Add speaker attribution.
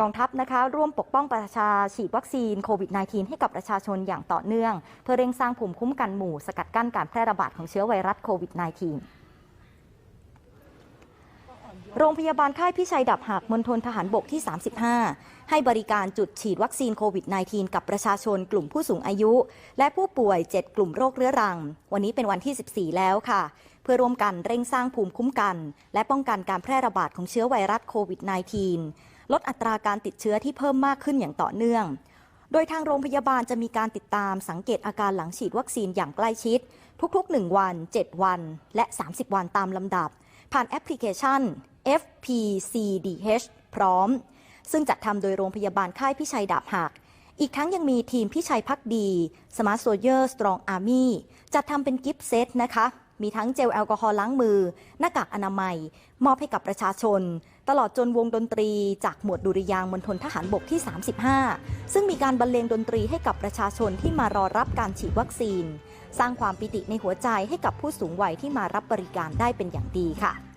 Speaker 1: กองทัพนะคะร่วมปกป้องประชาฉีดวัคซีนโควิด -19 ให้กับประชาชนอย่างต่อเนื่อง เพื่อเร่งสร้างภูมิคุ้มกันหมู่สกัดกั้นการแพร่ระบาดของเชื้อไวรัสโควิด -19 โรงพยาบาลค่ายพิชัยดับหักมณฑลทหารบกที่ 35 ให้บริการจุดฉีดวัคซีนโควิด -19 กับประชาชนกลุ่มผู้สูงอายุ และผู้ป่วย 7 กลุ่มโรคเรื้อรัง วันนี้เป็นวันที่ 14 แล้วค่ะ เพื่อร่วมกันเร่งสร้างภูมิคุ้มกัน และป้องกันการแพร่ระบาดของเชื้อไวรัสโควิด -19 ลดอัตราการติดเชื้อที่เพิ่มมากขึ้นอย่างต่อเนื่อง โดยทางโรงพยาบาลจะมีการติดตามสังเกตอาการหลังฉีดวัคซีนอย่างใกล้ชิด ทุก ๆ 1 วัน 7 วัน และ 30 วันตามลำดับ ผ่านแอปพลิเคชัน FPCDH พร้อม ซึ่งจัดทำโดยโรงพยาบาลค่ายพิชัยดาบหักอีกทั้งยังมีทีมพิชัยพักดี Smart Soldier Strong Army จัดทำเป็นกิฟต์เซตนะคะ มีทั้งเจลแอลกอฮอล์ล้างมือ หน้ากากอนามัย มอบให้กับประชาชน ตลอดจนวงดนตรี จากหมวดดุริยางค์มณฑลทหารบกที่ 35 ซึ่งมีการบรรเลงดนตรีให้กับประชาชนที่มารอรับการฉีดวัคซีน สร้างความปิติในหัวใจให้กับผู้สูงวัยที่มารับบริการได้เป็นอย่างดีค่ะ